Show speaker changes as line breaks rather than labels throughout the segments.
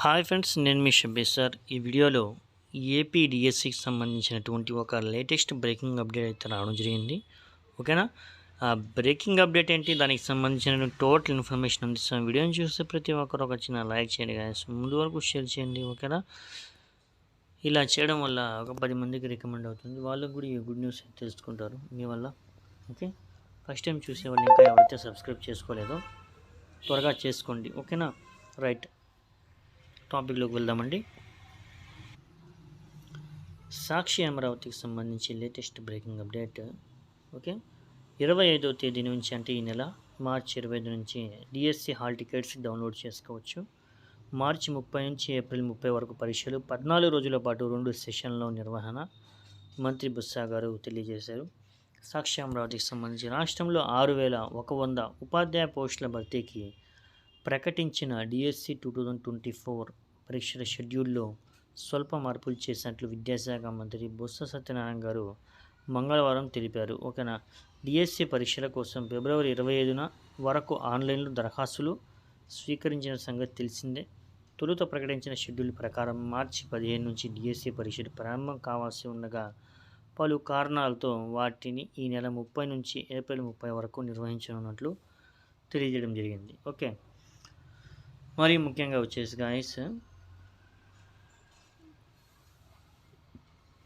Hi friends నేను మీ Shabbir sir. ఈ వీడియోలో ఏపీ డిఎస్సికి సంబంధించినటువంటి ఒక లేటెస్ట్ బ్రేకింగ్ అప్డేట్ అయితే రావడం జరిగింది. ఓకేనా? ఆ బ్రేకింగ్ అప్డేట్ ఏంటి? దానికి సంబంధించిన టోటల్ ఇన్ఫర్మేషన్ అందిస్తాను వీడియోని చూస్తే ప్రతి ఒక్కరు ఒక చిన్న లైక్ చేయండి గాయస్ ముందు వరకు షేర్ చేయండి ఓకేనా? ఇలా చేయడం వల్ల ఒక పది మందికి రికమెండ్ అవుతుంది. వాళ్ళకు కూడా ఈ గుడ్ న్యూస్ తెలుసుకుంటారు మీ వల్ల. ఓకే? ఫస్ట్ టైం చూసే వాళ్ళు ఇంకా ఎవరైతే సబ్స్క్రైబ్ చేసుకోలేదో త్వరగా చేసుకోండి. ఓకేనా? రైట్. టాపిక్లోకి వెళ్దామండి. సాక్షి అమరావతికి సంబంధించి లేటెస్ట్ బ్రేకింగ్ అప్డేట్. ఓకే? ఇరవై ఐదో తేదీ నుంచి అంటే ఈ నెల మార్చి ఇరవై ఐదు నుంచి డిఎస్సి హాల్ టికెట్స్ డౌన్లోడ్ చేసుకోవచ్చు. మార్చి ముప్పై నుంచి ఏప్రిల్ ముప్పై వరకు పరీక్షలు పద్నాలుగు రోజుల పాటు రెండు సెషన్ల నిర్వహణ మంత్రి బుస్సా గారు తెలియజేశారు. సాక్షి అమరావతికి సంబంధించి రాష్ట్రంలో ఆరు వేల ఒక వంద ఉపాధ్యాయ పోస్టుల భర్తీకి ప్రకటించిన DSC two thousand twenty four పరీక్షల షెడ్యూల్లో స్వల్ప మార్పులు చేసినట్లు విద్యాశాఖ మంత్రి బొత్స సత్యనారాయణ గారు మంగళవారం తెలిపారు. ఓకేనా డిఎస్సి పరీక్షల కోసం ఫిబ్రవరి ఇరవై ఐదున వరకు ఆన్లైన్లో దరఖాస్తులు స్వీకరించిన సంగతి తెలిసిందే. తొలుత ప్రకటించిన షెడ్యూల్ ప్రకారం మార్చి పదిహేను నుంచి డిఎస్సి పరీక్షలు ప్రారంభం కావాల్సి ఉండగా పలు కారణాలతో వాటిని ఈ నెల ముప్పై నుంచి ఏప్రిల్ ముప్పై వరకు నిర్వహించనున్నట్లు తెలియజేయడం జరిగింది. ఓకే. మరి ముఖ్యంగా వచ్చేసి గాయస్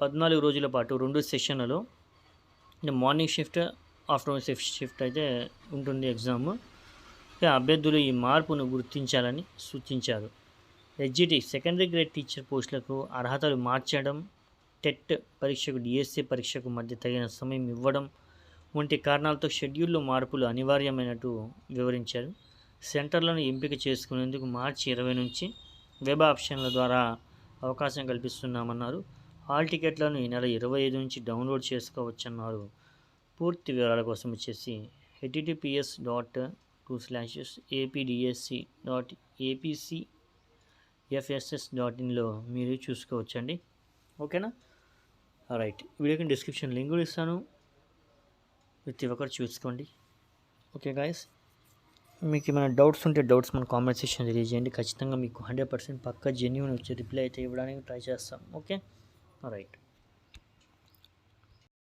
పద్నాలుగు రోజుల పాటు రెండు సెషన్లలో morning shift afternoon shift shift అయితే ఉంటుంది ఎగ్జామ్ అభ్యర్థులు ఈ మార్పును గుర్తించాలని సూచించారు. ఎస్జిటి సెకండరీ గ్రేడ్ టీచర్ పోస్టులకు అర్హతలు మార్చడం టెట్ పరీక్షకు డిఎస్సి పరీక్షకు మధ్య తగిన సమయం ఇవ్వడం వంటి కారణాలతో షెడ్యూల్లో మార్పులు అనివార్యమైనట్టు వివరించారు. సెంటర్లను ఎంపిక చేసుకునేందుకు మార్చి ఇరవై నుంచి వెబ్ ఆప్షన్ల ద్వారా అవకాశం కల్పిస్తున్నామన్నారు. హాల్ టికెట్లను ఈ నెల ఇరవై ఐదు నుంచి డౌన్లోడ్ చేసుకోవచ్చన్నారు. పూర్తి వివరాల కోసం వచ్చేసి HTTPS dot two slashes APDSC dot APC FSS dot ఇన్లో మీరు చూసుకోవచ్చండి. ఓకేనా? రైట్ వీడియోకి డిస్క్రిప్షన్ లింక్ కూడా ఇస్తాను. ప్రతి ఒక్కరు చూసుకోండి. ఓకే గాయస్ మీకు ఏమైనా డౌట్స్ ఉంటే డౌట్స్ మన కామెంట్ సెక్షన్ తెలియజేయండి. ఖచ్చితంగా మీకు హండ్రెడ్ పర్సెంట్ పక్క జెన్యున్ వచ్చి రిప్లై అయితే ఇవ్వడానికి ట్రై చేస్తాం. ఓకే? రైట్